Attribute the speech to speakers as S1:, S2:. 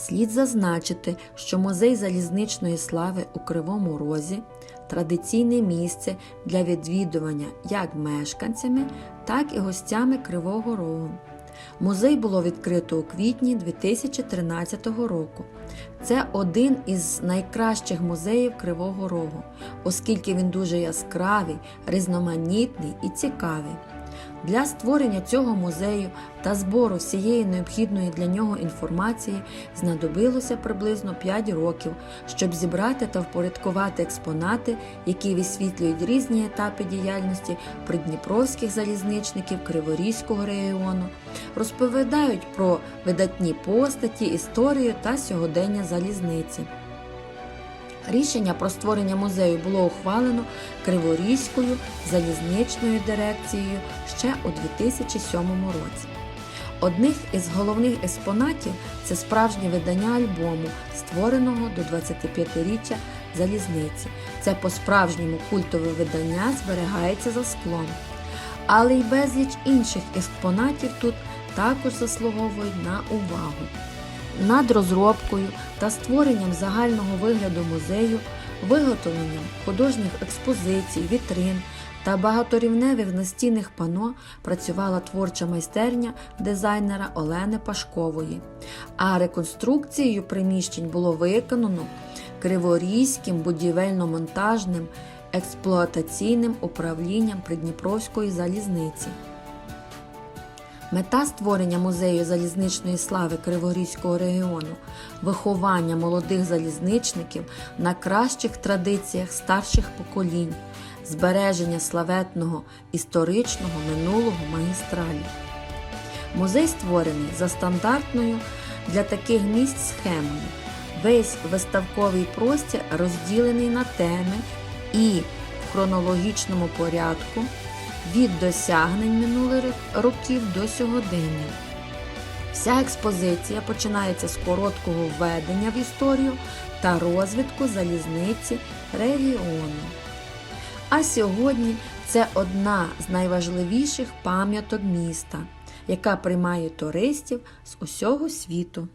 S1: Слід зазначити, що музей залізничної слави у Кривому Розі традиційне місце для відвідування як мешканцями, так і гостями Кривого Рогу. Музей було відкрито у квітні 2013 року. Це один із найкращих музеїв Кривого Рогу, оскільки він дуже яскравий, різноманітний і цікавий. Для створення цього музею та збору всієї необхідної для нього інформації знадобилося приблизно 5 років, щоб зібрати та впорядкувати експонати, які висвітлюють різні етапи діяльності придніпровських залізничників Криворізького регіону, розповідають про видатні постаті, історію та сьогодення залізниці. Рішення про створення музею було ухвалено Криворізькою залізничною дирекцією ще у 2007 році. Одних із головних експонатів це справжнє видання альбому, створеного до 25-річчя залізниці. Це по-справжньому культове видання зберігається за склом. Але й безліч інших експонатів тут також заслуговують на увагу. Над розробкою та створенням загального вигляду музею, виготовленням художніх експозицій, вітрин та багаторівневих настінних пано працювала творча майстерня дизайнера Олени Пашкової, а реконструкцією приміщень було виконано Криворізьким будівельно-монтажним експлуатаційним управлінням Придніпровської залізниці. Мета створення музею залізничної слави Криворізького регіону виховання молодих залізничників на кращих традиціях старших поколінь, збереження славетного історичного минулого магістралі. Музей створений за стандартною для таких місць схемою. Весь виставковий простір розділений на теми і в хронологічному порядку від досягнень минулих років до сьогодення. Вся експозиція починається з короткого введення в історію та розвитку залізниці регіону. А сьогодні це одна з найважливіших пам'яток міста, яка приймає туристів з усього світу.